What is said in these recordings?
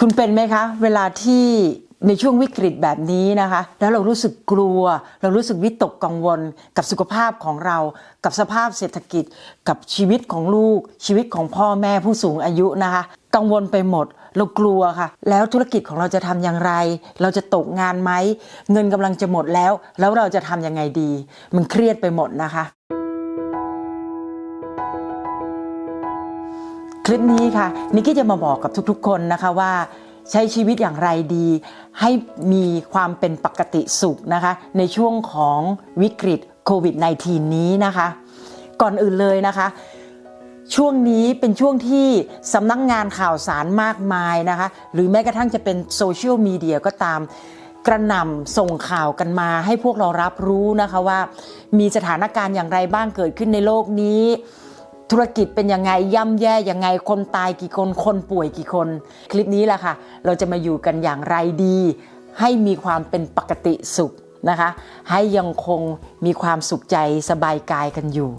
คุณเป็นไหมคะ เวลาที่ในช่วงวิกฤตแบบนี้นะคะ แล้วเรารู้สึกกลัว เรารู้สึกวิตกกังวล กับสุขภาพของเรา กับสภาพเศรษฐกิจ กับชีวิตของลูก ชีวิตของพ่อแม่ผู้สูงอายุนะคะ กังวลไปหมด เรากลัวค่ะ แล้วธุรกิจของเราจะทำอย่างไร เราจะตกงานไหม เงินกำลังจะหมดแล้ว แล้วเราจะทำยังไงดี มันเครียดไปหมดนะคะ คลิปนี้ค่ะนิกกี้จะมาบอกกับทุกๆ คนนะคะว่าใช้ชีวิตอย่างไรดี ให้มีความเป็นปกติสุขนะคะ ในช่วงของวิกฤตโควิด -19 นี้นะคะ ก่อนอื่นเลยนะคะ ช่วงนี้เป็นช่วงที่สำนักงงานข่าวสารมากมายนะคะ หรือแม้กระทั่งจะเป็นโซเชียลมีเดียก็ตามกระหน่ำส่งข่าวกันมาให้พวกเรารับรู้นะคะว่า มีสถานการณ์อย่างไรบ้างเกิดขึ้นในโลกนี้ ธุรกิจเป็นยังไงย่ำแย่ยังไงคนตายกี่คนคนป่วยกี่คน คลิปนี้แหละค่ะ เราจะมาอยู่กันอย่างไรดี ให้มีความเป็นปกติสุขนะคะ ให้ยังคงมีความสุขใจสบายกายกันอยู่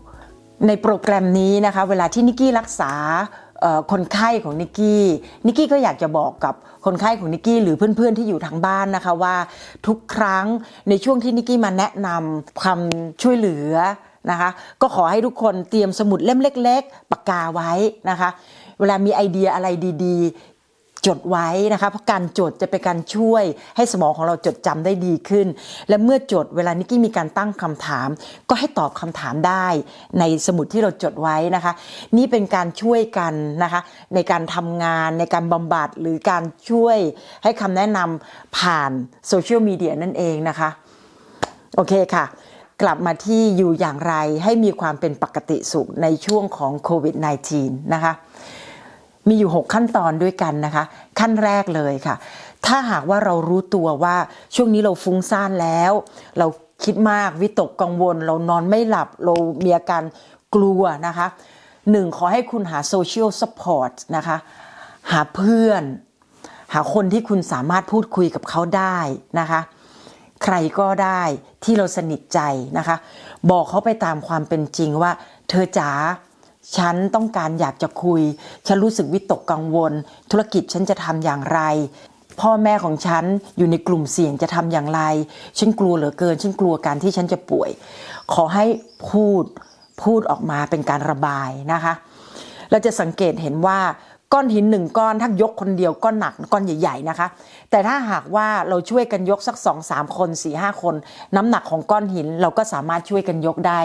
ในโปรแกรมนี้นะคะ เวลาที่นิกกี้รักษาคนไข้ของนิกกี้ นิกกี้ก็อยากจะบอกกับคนไข้ของนิกกี้หรือเพื่อนๆที่อยู่ทางบ้านนะคะว่าทุกครั้งในช่วงที่นิกกี้มาแนะนำความช่วยเหลือ นะคะ ก็ขอให้ทุกคนเตรียมสมุดเล่มเล็ก ๆ ปากกาไว้นะคะ เวลามีไอเดียอะไรดีๆ จดไว้นะคะ เพราะการจดจะเป็นการช่วยให้สมองของเราจดจำได้ดีขึ้น และเมื่อจดเวลานิกกี้มีการตั้งคำถาม ก็ให้ตอบคำถามได้ในสมุดที่เราจดไว้นะคะ นี่เป็นการช่วยกันนะคะ ในการทำงานในการบำบัดหรือการช่วยให้คำแนะนำผ่านโซเชียลมีเดียนั่นเองนะคะ โอเคค่ะ กลับมาที่อยู่อย่างไรให้มีความเป็นปกติสุขในช่วงของโควิด -19 นะคะ มีอยู่ 6 ขั้นตอนด้วยกันนะคะ ขั้นแรกเลยค่ะ ถ้าหากว่าเรารู้ตัวว่าช่วงนี้เราฟุ้งซ่านแล้ว เราคิดมากวิตกกังวล เรานอนไม่หลับ เรามีอาการกลัวนะคะหนึ่งขอให้คุณหาโซเชียลซัพพอร์ตนะคะ หาเพื่อน หาคนที่คุณสามารถพูดคุยกับเขาได้นะคะ ใครก็ได้ที่เราสนิทใจนะคะ บอกเขาไปตามความเป็นจริงว่า เธอจ๋าฉันต้องการอยากจะคุย ฉันรู้สึกวิตกกังวล ธุรกิจฉันจะทำอย่างไร พ่อแม่ของฉันอยู่ในกลุ่มเสี่ยงจะทำอย่างไร ฉันกลัวเหลือเกิน ฉันกลัวการที่ฉันจะป่วย ขอให้พูดพูดออกมาเป็นการระบายนะคะ เราจะสังเกตเห็นว่าก้อนหินหนึ่งก้อนถ้ายกคนเดียวก็หนักก้อนใหญ่ ๆ นะคะ แต่ถ้าหากว่าเราช่วยกันยกสักสองสามคนสี่ห้าคน น้ำหนักของก้อนหินเราก็สามารถช่วยกันยกได้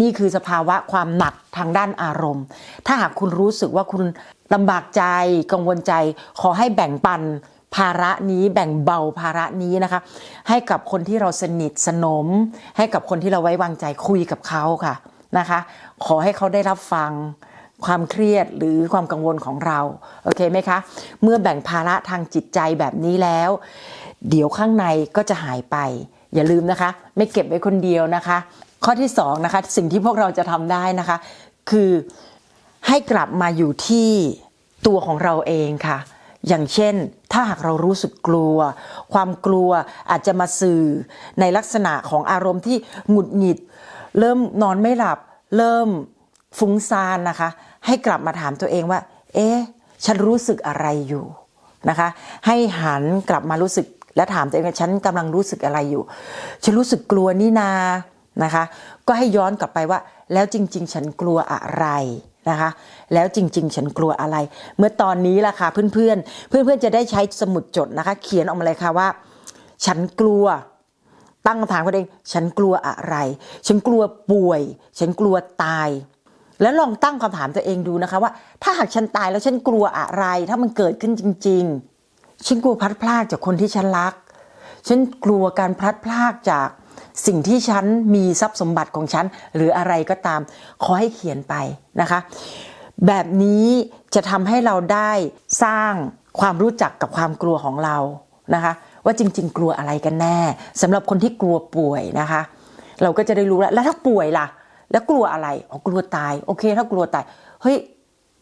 นี่คือสภาวะความหนักทางด้านอารมณ์ ถ้าหากคุณรู้สึกว่าคุณลำบากใจกังวลใจ ขอให้แบ่งปันภาระนี้แบ่งเบาภาระนี้นะคะ ให้กับคนที่เราสนิทสนม ให้กับคนที่เราไว้วางใจคุยกับเขาค่ะนะคะ ขอให้เขาได้รับฟัง ความเครียดหรือความกังวลของเราโอเคไหมคะเมื่อแบ่งภาระทางจิตใจแบบนี้แล้ว เดี๋ยวข้างในก็จะหายไป อย่าลืมนะคะ ไม่เก็บไว้คนเดียวนะคะ ข้อที่สองนะคะสิ่งที่พวกเราจะทำได้นะคะ คือให้กลับมาอยู่ที่ตัวของเราเองค่ะ อย่างเช่น ถ้าหากเรารู้สึกกลัว ความกลัวอาจจะมาสื่อในลักษณะของอารมณ์ที่หงุดหงิด เริ่มนอนไม่หลับ เริ่มฟุ้งซ่านนะคะ ให้กลับมาถามตัวเองว่า เอ๊ะฉันรู้สึกอะไรอยู่นะคะ ให้หันกลับมารู้สึกและถามตัวเองว่าฉันกำลังรู้สึกอะไรอยู่ ฉันรู้สึกกลัวนี่นานะคะ ก็ให้ย้อนกลับไปว่า แล้วจริง ๆ ฉันกลัวอะไรนะคะ แล้วจริง ๆ ฉันกลัวอะไร เมื่อตอนนี้ล่ะค่ะเพื่อนๆ เพื่อนๆจะได้ใช้สมุดจดนะคะ เขียนออกมาเลยค่ะว่า ฉันกลัวตั้งคำถามตัวเอง ฉันกลัวอะไร ฉันกลัวป่วย ฉันกลัวตาย แล้วลองตั้งคำถามตัวเองดูนะคะว่า ถ้าหากฉันตายแล้วฉันกลัวอะไร ถ้ามันเกิดขึ้นจริง ๆ ฉันกลัวพลัดพรากจากคนที่ฉันรัก ฉันกลัวการพลัดพรากจากสิ่งที่ฉันมีทรัพย์สมบัติของฉัน หรืออะไรก็ตาม ขอให้เขียนไปนะคะ แบบนี้จะทำให้เราได้สร้างความรู้จักกับความกลัวของเรานะคะว่าจริง ๆ กลัวอะไรกันแน่สำหรับคนที่กลัวป่วยนะคะ เราก็จะได้รู้แล้วแล้วถ้าป่วยล่ะ แล้วกลัวอะไรอ๋อกลัวตาย โอเค ถ้ากลัวตาย เฮ้ย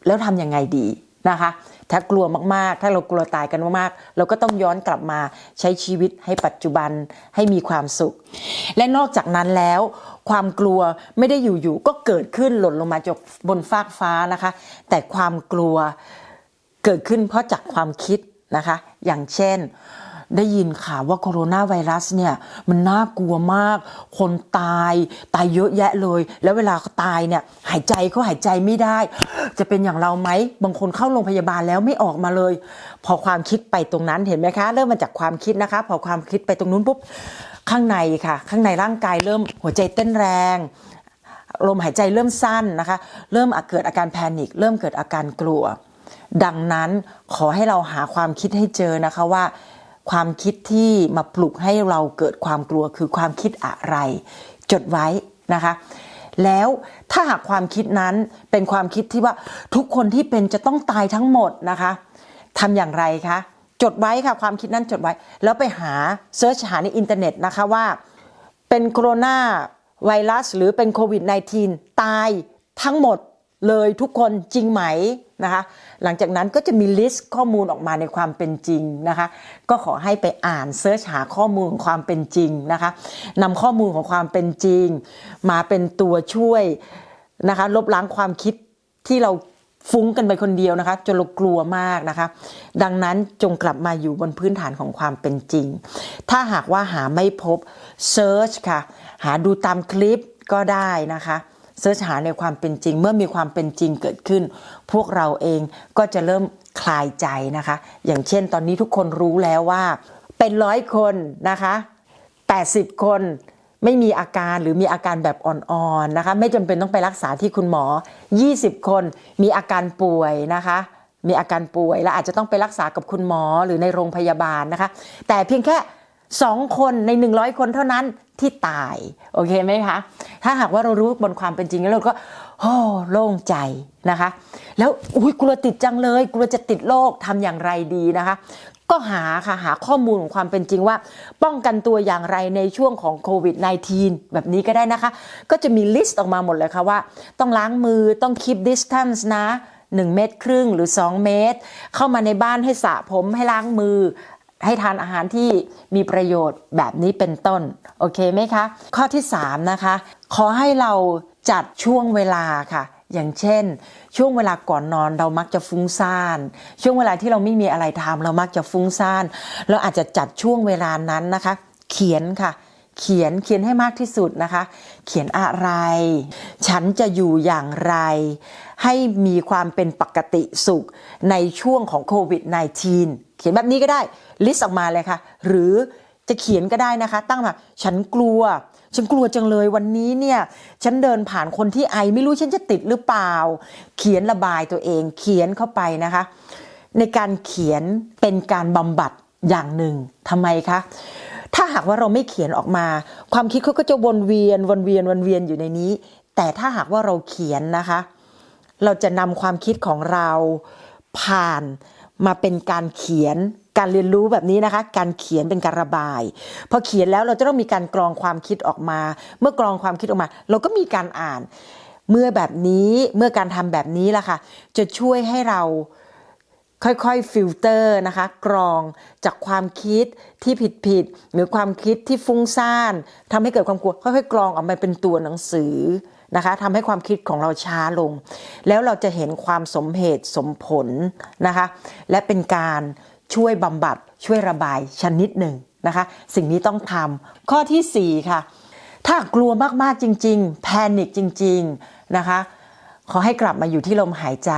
แล้วทำยังไงดีนะคะ ถ้ากลัวมากๆ ถ้าเรากลัวตายกันมากๆ เราก็ต้องย้อนกลับมาใช้ชีวิตให้ปัจจุบันให้มีความสุข และนอกจากนั้นแล้ว ความกลัวไม่ได้อยู่ๆก็เกิดขึ้นหล่นลงมาจากบนฟากฟ้านะคะ แต่ความกลัวเกิดขึ้นเพราะจากความคิดนะคะ อย่างเช่น ได้ยินข่าวว่าโคโรนาไวรัสเนี่ยมันน่ากลัวมาก คนตายตายเยอะแยะเลย แล้วเวลาเขาตายเนี่ยหายใจเขาหายใจไม่ได้ จะเป็นอย่างเราไหมบางคนเข้าโรงพยาบาลแล้วไม่ออกมาเลย พอความคิดไปตรงนั้นเห็นไหมคะ เริ่มมาจากความคิดนะคะ พอความคิดไปตรงนู้นปุ๊บข้างในค่ะ ข้างในร่างกายเริ่มหัวใจเต้นแรงลมหายใจเริ่มสั้นนะคะ เริ่มเกิดอาการแพนิคเริ่มเกิดอาการกลัว ดังนั้นขอให้เราหาความคิดให้เจอนะคะว่า ความคิดที่มาปลุกให้เราเกิดความกลัวคือความคิดอะไร จดไว้นะคะ แล้วถ้าหากความคิดนั้นเป็นความคิดที่ว่าทุกคนที่เป็นจะต้องตายทั้งหมดนะคะทำอย่างไรคะจดไว้ค่ะความคิดนั้นจดไว้ แล้วไปหาเซิร์ชหาในอินเทอร์เน็ตนะคะว่า เป็นโคโรนาไวรัสหรือเป็นโควิด -19 ตายทั้งหมดเลยทุกคนจริงไหมนะคะ หลังจากนั้นก็จะมีลิสต์ข้อมูลออกมาในความเป็นจริงนะคะ ก็ขอให้ไปอ่านเซิร์ชหาข้อมูลของความเป็นจริงนะคะนำข้อมูลของความเป็นจริง มาเป็นตัวช่วยนะคะลบล้างความคิดที่เราฟุ้งกันไปคนเดียวนะคะจนเรากลัวมากนะคะ ดังนั้นจงกลับมาอยู่บนพื้นฐานของความเป็นจริง ถ้าหากว่าหาไม่พบเซิร์ชค่ะ หาดูตามคลิปก็ได้นะคะ เซิร์ชหาในความเป็นจริง เมื่อมีความเป็นจริงเกิดขึ้น พวกเราเองก็จะเริ่มคลายใจนะคะ อย่างเช่นตอนนี้ทุกคนรู้แล้วว่า เป็นร้อยคนนะคะ80 คนไม่มีอาการหรือมีอาการแบบอ่อนๆนะคะไม่จำเป็นต้องไปรักษาที่คุณหมอ 20 คนมีอาการป่วยนะคะมีอาการป่วยและอาจจะต้องไปรักษากับคุณหมอหรือในโรงพยาบาลนะคะ แต่เพียงแค่ 2คนใน 100 คนเท่านั้นที่ตาย โอเคไหมคะ ถ้าหากว่าเรารู้บนความเป็นจริงแล้วเราก็โอ้โล่งใจนะคะ แล้วอุ้ยกลัวติดจังเลย กลัวจะติดโรคทำอย่างไรดีนะคะ ก็หาค่ะหาข้อมูลของความเป็นจริงว่า ป้องกันตัวอย่างไรในช่วงของโควิด -19 แบบนี้ก็ได้นะคะ ก็จะมีลิสต์ออกมาหมดเลยค่ะว่า ต้องล้างมือต้อง keep distance นะ1เมตรครึ่งหรือ 2 เมตร เข้ามาในบ้านให้สระผมให้ล้างมือ ให้ทานอาหารที่มีประโยชน์แบบนี้เป็นต้น โอเคไหมคะ ข้อที่ 3 นะคะ ขอให้เราจัดช่วงเวลาค่ะ อย่างเช่น ช่วงเวลาก่อนนอนเรามักจะฟุ้งซ่าน ช่วงเวลาที่เราไม่มีอะไรทำเรามักจะฟุ้งซ่าน เราอาจจะจัดช่วงเวลานั้นนะคะ เขียนค่ะเขียนเขียนให้มากที่สุดนะคะ เขียนอะไร ฉันจะอยู่อย่างไร ให้มีความเป็นปกติสุขในช่วงของโควิด -19 เขียนแบบนี้ก็ได้ลิสต์ออกมาเลยค่ะ หรือจะเขียนก็ได้นะคะ ตั้งแบบฉันกลัว ฉันกลัวจังเลยวันนี้เนี่ย ฉันเดินผ่านคนที่ไอไม่รู้ฉันจะติดหรือเปล่า เขียนระบายตัวเอง เขียนเข้าไปนะคะ ในการเขียนเป็นการบำบัดอย่างหนึ่งทำไมคะถ้าหากว่าเราไม่เขียนออกมา ความคิดเขาก็จะวนเวียนวนเวียนวนเวียนอยู่ในนี้ แต่ถ้าหากว่าเราเขียนนะคะ เราจะนำความคิดของเราผ่าน มาเป็นการเขียนการเรียนรู้แบบนี้นะคะ การเขียนเป็นการระบายพอเขียนแล้วเราจะต้องมีการกรองความคิดออกมา เมื่อกรองความคิดออกมา เราก็มีการอ่าน เมื่อแบบนี้เมื่อการทำแบบนี้ล่ะค่ะ จะช่วยให้เราค่อยๆ ฟิลเตอร์นะคะ กรองจากความคิดที่ผิดๆหรือความคิดที่ฟุ้งซ่านทำให้เกิดความกลัวค่อยๆ กรองออกมาเป็นตัวหนังสือ นะคะทำให้ความคิดของเราช้าลง แล้วเราจะเห็นความสมเหตุสมผลนะคะและเป็นการช่วยบำบัดช่วยระบายชนิดหนึ่งนะคะสิ่งนี้ต้องทำข้อทีสี่ 4 ค่ะ ถ้ากลัวมากๆจริง ๆ แพนิคจริง ๆ นะคะขอให้กลับมาอยู่ที่ลมหายใจ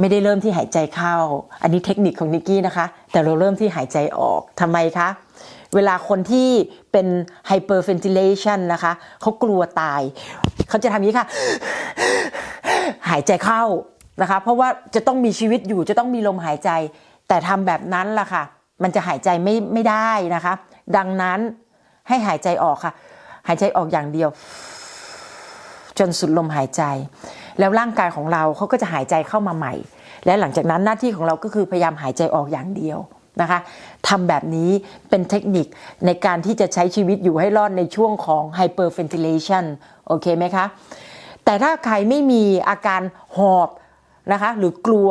ไม่ได้เริ่มที่หายใจเข้า อันนี้เทคนิคของนิกกี้นะคะ แต่เราเริ่มที่หายใจออกทำไมคะเวลาคนที่เป็น hyperventilation นะคะเขากลัวตาย เขาจะทำอย่างนี้ค่ะ หายใจเข้านะคะ เพราะว่าจะต้องมีชีวิตอยู่จะต้องมีลมหายใจ แต่ทำแบบนั้นล่ะค่ะ มันจะหายใจไม่ไม่ได้นะคะ ดังนั้นให้หายใจออกค่ะ หายใจออกอย่างเดียว จนสุดลมหายใจ แล้วร่างกายของเราเขาก็จะหายใจเข้ามาใหม่ และหลังจากนั้นหน้าที่ของเราก็คือพยายามหายใจออกอย่างเดียว นะคะทำแบบนี้เป็นเทคนิคในการที่จะใช้ชีวิตอยู่ให้รอดในช่วงของ hyperventilation โอเคไหมคะ แต่ถ้าใครไม่มีอาการหอบนะคะหรือกลัว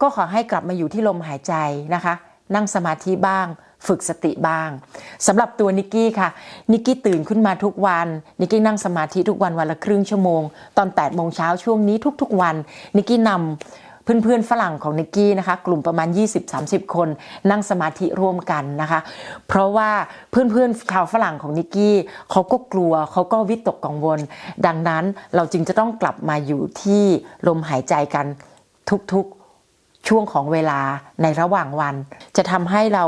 ก็ขอให้กลับมาอยู่ที่ลมหายใจนะคะ นั่งสมาธิบ้างฝึกสติบ้างสำหรับตัวนิกกี้ค่ะ นิกกี้ตื่นขึ้นมาทุกวัน นิกกี้นั่งสมาธิทุกวันวันละครึ่งชั่วโมง ตอน8โมงเช้าช่วงนี้ทุกๆวัน นิกกี้นำ เพื่อนๆฝรั่งของนิกกี้นะคะ กลุ่มประมาณ 20-30 คนนั่งสมาธิร่วมกันนะคะ เพราะว่าเพื่อนๆชาวฝรั่งของนิกกี้เขาก็กลัวเขาก็วิตกกังวล ดังนั้นเราจึงจะต้องกลับมาอยู่ที่ลมหายใจกันทุกๆช่วงของเวลาในระหว่างวัน จะทำให้เรา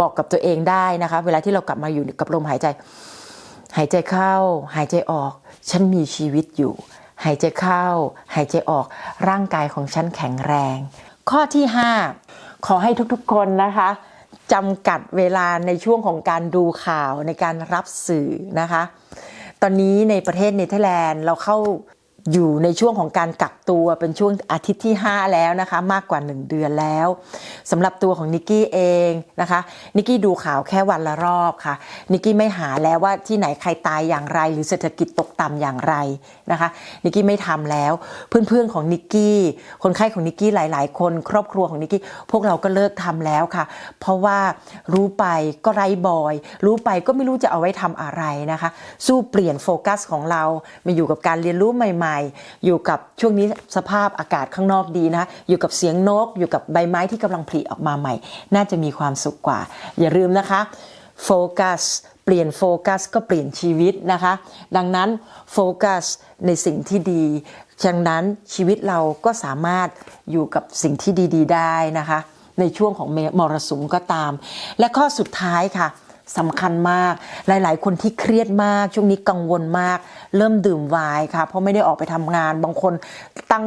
บอกกับตัวเองได้นะคะ เวลาที่เรากลับมาอยู่กับลมหายใจ หายใจเข้า หายใจออก ฉันมีชีวิตอยู่ หายใจเข้า หายใจออกร่างกายของฉันแข็งแรง ข้อที่ 5 ขอให้ทุกๆคนนะคะจำกัดเวลาในช่วงของการดูข่าวในการรับสื่อนะคะ ตอนนี้ในประเทศเนเธอร์แลนด์เราเข้า อยู่ในช่วงของการกักตัวเป็นช่วงอาทิตย์ที่ 5 แล้วนะคะ มากกว่า 1 เดือนแล้วสำหรับตัวของนิกกี้เองนะคะนิกกี้ดูข่าวแค่วันละรอบค่ะนิกกี้ไม่หาแล้วว่าที่ไหนใครตายอย่างไร หรือเศรษฐกิจตกต่ำอย่างไรนะคะนิกกี้ไม่ทำแล้ว เพื่อนๆของนิกกี้คนไข้ของนิกกี้หลาย ๆ คน ครอบครัวของนิกกี้พวกเราก็เลิกทำแล้วค่ะ เพราะว่ารู้ไปก็ไร้บอย รู้ไปก็ไม่รู้จะเอาไว้ทำอะไรนะคะ สู้เปลี่ยนโฟกัสของเรามาอยู่กับการเรียนรู้ใหม่ๆอยู่กับช่วงนี้สภาพอากาศข้างนอกดีนะคะอยู่กับเสียงนก อยู่กับใบไม้ที่กำลังผลิออกมาใหม่ น่าจะมีความสุขกว่า อย่าลืมนะคะโฟกัสเปลี่ยนโฟกัสก็เปลี่ยนชีวิตนะคะ ดังนั้นโฟกัสในสิ่งที่ดีดังนั้นชีวิตเราก็สามารถอยู่กับสิ่งที่ดี ๆ ได้นะคะ ในช่วงของมรสุมก็ตาม และข้อสุดท้ายค่ะ สำคัญมาก หลาย ๆ คนที่เครียดมาก ช่วงนี้กังวลมาก เริ่มดื่มไวน์ค่ะ เพราะไม่ได้ออกไปทำงาน บางคนตั้ง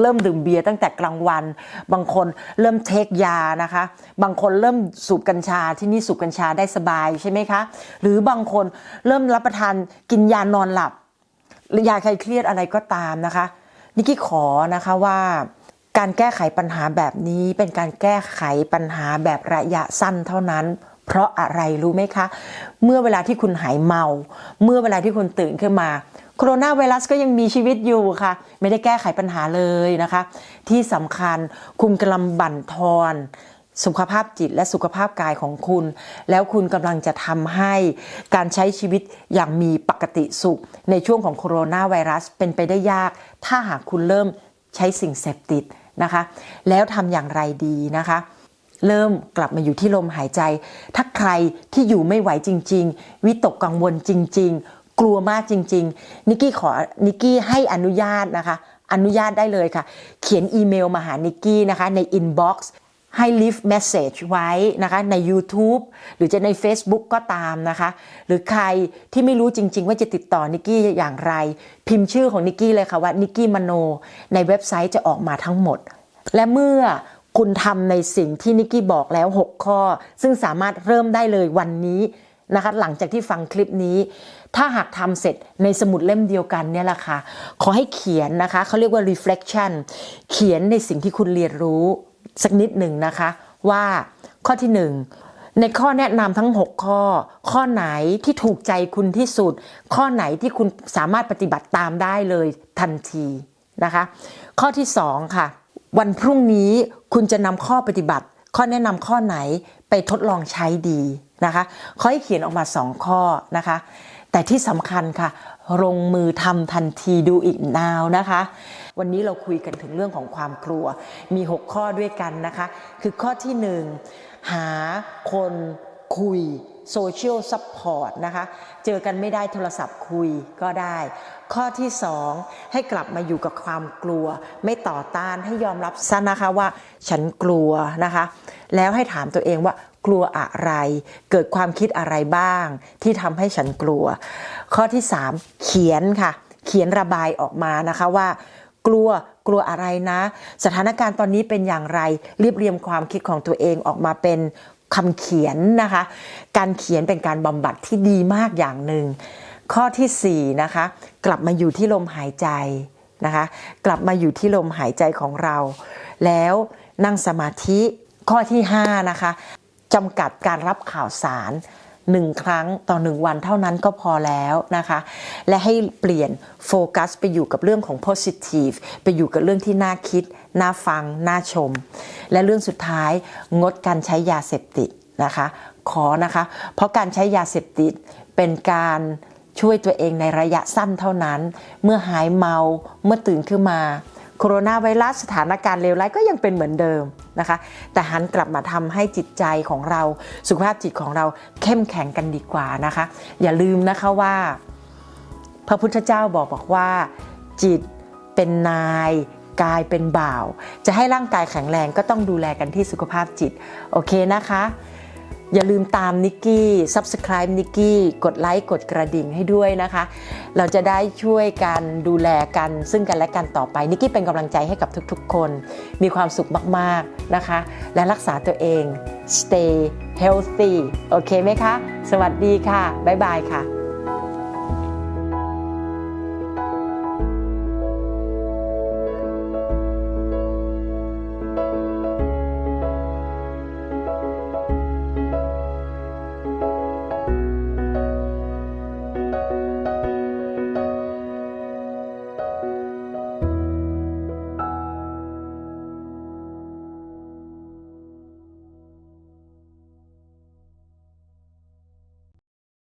เริ่มดื่มเบียร์ตั้งแต่กลางวัน บางคนเริ่มเทคยานะคะ บางคนเริ่มสูบกัญชาที่นี่สูบกัญชาได้สบายใช่ไหมคะ หรือบางคนเริ่มรับประทานกินยานอนหลับหรือยาคลายเครียดอะไรก็ตามนะคะ นิกกี้ขอนะคะว่าการแก้ไขปัญหาแบบนี้เป็นการแก้ไขปัญหาแบบระยะสั้นเท่านั้น เพราะอะไรรู้ไหมคะ เมื่อเวลาที่คุณหายเมา เมื่อเวลาที่คุณตื่นขึ้นมาโคโรนาไวรัสก็ยังมีชีวิตอยู่ค่ะ ไม่ได้แก้ไขปัญหาเลยนะคะ ที่สำคัญคุณกำลังบั่นทอนสุขภาพจิตและสุขภาพกายของคุณ แล้วคุณกำลังจะทำให้การใช้ชีวิตอย่างมีปกติสุข ในช่วงของโคโรนาไวรัสเป็นไปได้ยาก ถ้าหากคุณเริ่มใช้สิ่งเสพติดนะคะ แล้วทำอย่างไรดีนะคะ เริ่มกลับมาอยู่ที่ลมหายใจ ถ้าใครที่อยู่ไม่ไหวจริง ๆ วิตกกังวลจริง ๆ กลัวมากจริง ๆ นิกกี้ขอ นิกกี้ให้อนุญาตนะคะ อนุญาตได้เลยค่ะ เขียนอีเมลมาหานิกกี้นะคะใน inbox ให้ leave message ไว้นะคะใน YouTube หรือจะใน Facebook ก็ตามนะคะ หรือใครที่ไม่รู้จริง ๆ ว่าจะติดต่อนิกกี้อย่างไร พิมพ์ชื่อของนิกกี้เลยค่ะว่านิกกี้มโน ในเว็บไซต์จะออกมาทั้งหมด และเมื่อ คุณทำในสิ่งที่นิกกี้บอกแล้ว 6 ข้อ ซึ่งสามารถเริ่มได้เลยวันนี้นะคะหลังจากที่ฟังคลิปนี้ ถ้าหากทำเสร็จในสมุดเล่มเดียวกันเนี่ยแหละค่ะขอให้เขียนนะคะเขาเรียกว่า reflection เขียนในสิ่งที่คุณเรียนรู้สักนิดหนึ่งนะคะว่าข้อที่หนึ่งในข้อแนะนำทั้ง 6 ข้อ ข้อไหนที่ถูกใจคุณที่สุด ข้อไหนที่คุณสามารถปฏิบัติตามได้เลยทันทีนะคะ ข้อที่ 2 ค่ะ วันพรุ่งนี้คุณจะนำข้อปฏิบัติ ข้อแนะนำข้อไหนไปทดลองใช้ดีนะคะขอให้เขียนออกมา 2 ข้อนะคะ แต่ที่สำคัญค่ะ ลงมือทำทันทีดูอีกนาวนะคะ วันนี้เราคุยกันถึงเรื่องของความกลัว มี 6 ข้อด้วยกันนะคะ คือข้อที่ 1 หาคนคุย โซเชียลซัพพอร์ตนะคะ เจอกันไม่ได้โทรศัพท์คุยก็ได้ ข้อที่ 2 ให้กลับมาอยู่กับความกลัว ไม่ต่อต้านให้ยอมรับซะนะคะว่า ฉันกลัวนะคะ แล้วให้ถามตัวเองว่ากลัวอะไร เกิดความคิดอะไรบ้าง ที่ทำให้ฉันกลัว ข้อที่ 3 เขียนค่ะ เขียนระบายออกมานะคะว่ากลัวกลัวอะไรนะ สถานการณ์ตอนนี้เป็นอย่างไร รีบเรียงความคิดของตัวเองออกมาเป็น คำเขียนนะคะ การเขียนเป็นการบำบัดที่ดีมากอย่างหนึ่ง ข้อที่4นะคะ กลับมาอยู่ที่ลมหายใจนะคะ กลับมาอยู่ที่ลมหายใจของเรา แล้วนั่งสมาธิข้อที่5นะคะจำกัดการรับข่าวสาร หนึ่งครั้งต่อหนึ่งวันเท่านั้นก็พอแล้วนะคะ และให้เปลี่ยนโฟกัสไปอยู่กับเรื่องของ positive ไปอยู่กับเรื่องที่น่าคิด น่าฟัง น่าชม และเรื่องสุดท้ายงดการใช้ยาเสพติดนะคะ ขอนะคะ เพราะการใช้ยาเสพติดเป็นการช่วยตัวเองในระยะสั้นเท่านั้น เมื่อหายเมาเมื่อตื่นขึ้นมา โคโรนาไวรัสสถานการณ์เลวร้ายก็ยังเป็นเหมือนเดิมนะคะ แต่หันกลับมาทำให้จิตใจของเราสุขภาพจิตของเราเข้มแข็งกันดีกว่านะคะ อย่าลืมนะคะว่า พระพุทธเจ้าบอกบอกว่า จิตเป็นนายกายเป็นบ่าว จะให้ร่างกายแข็งแรงก็ต้องดูแลกันที่สุขภาพจิต โอเคนะคะ อย่าลืมตามนิกกี้ subscribe นิกกี้ กดไลค์ กดกระดิ่งให้ด้วยนะคะ เราจะได้ช่วยกันดูแลกันซึ่งกันและกันต่อไป นิกกี้เป็นกำลังใจให้กับทุกๆ คน มีความสุขมากๆนะคะ และรักษาตัวเอง stay healthy โอเคไหมคะ สวัสดีค่ะ บ๊ายบายค่ะ